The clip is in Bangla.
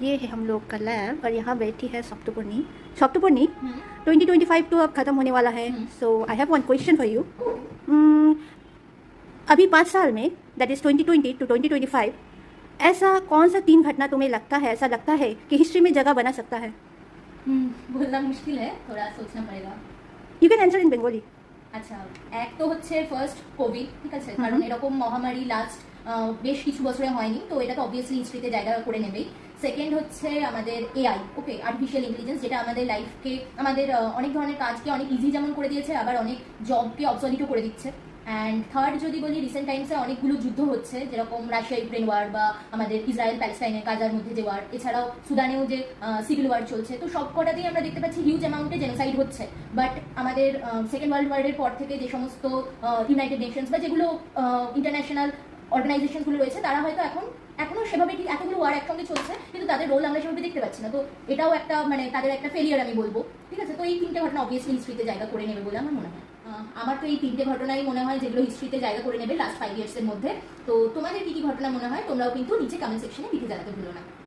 ये है हम लोग का लैब और यहाँ बैठी है सप्तपूर्णी सप्तपूर्णी 2025 तो अब खत्म होने वाला है hmm. So I have one question for you अभी पाँच साल में दैट इज 2020 टू 2025 ऐसा कौन सा तीन घटना तुम्हें लगता है ऐसा लगता है कि हिस्ट्री में जगह बना सकता है हम्म, बोलना मुश्किल है थोड़ा सोचना पड़ेगा you can answer in Bengali আচ্ছা এক তো হচ্ছে ফার্স্ট কোভিড ঠিক আছে হুম। কারণ এরকম মহামারী লাস্ট বেশ কিছু বছরে হয়নি, তো এটা তো অবভিয়াসলি হিস্ট্রিতে জায়গা করে নেবেই সেকেন্ড হচ্ছে আমাদের এআই ওকে আর্টিফিশিয়াল ইন্টেলিজেন্স যেটা আমাদের লাইফকে আমাদের অনেক ধরনের কাজকে অনেক ইজি যেমন করে দিয়েছে, আবার অনেক জবকে অবসলিটও করে দিচ্ছে। অ্যান্ড থার্ড যদি বলি রিসেন্ট টাইমসে অনেকগুলো যুদ্ধ হচ্ছে, যেরকম রাশিয়া ইউক্রেন ওয়ার বা আমাদের ইসরায়েল প্যালেস্টাইনের গাজার মধ্যে যে ওয়ার এছাড়াও সুদানেও যে সিভিল ওয়ার চলছে, তো সব কটাতেই আমরা দেখতে পাচ্ছি হিউজ অ্যামাউন্টে জেনোসাইড হচ্ছে। বাট আমাদের সেকেন্ড ওয়ার্ল্ড ওয়ারের পর থেকে যে সমস্ত ইউনাইটেড নেশনস বা যেগুলো ইন্টারন্যাশনাল অর্গানাইজেশনগুলো রয়েছে, তারা হয়তো এখন এখনও সেভাবে ঠিক, এতগুলো ওয়ার একসঙ্গে চলছে, কিন্তু তাদের রোল আমরা সেভাবে দেখতে পাচ্ছি না। তো এটাও একটা মানে তাদের একটা ফেলিয়ার আমি বলব, ঠিক আছে? তো এই তিনটে ঘটনা অবভিয়াসলি হিস্ট্রিতে জায়গা করে নেবে বলে আমার মনে হয়। আমার তো এই তিনটে ঘটনাই মনে হয় যেগুলো হিস্ট্রিতে জায়গা করে নেবে লাস্ট ফাইভ ইয়ার্সের মধ্যে। তো তোমাদের কী কী ঘটনা মনে হয়, তোমরাও কিন্তু নিচে কমেন্ট সেকশনে লিখে জানাতে ভুলো না।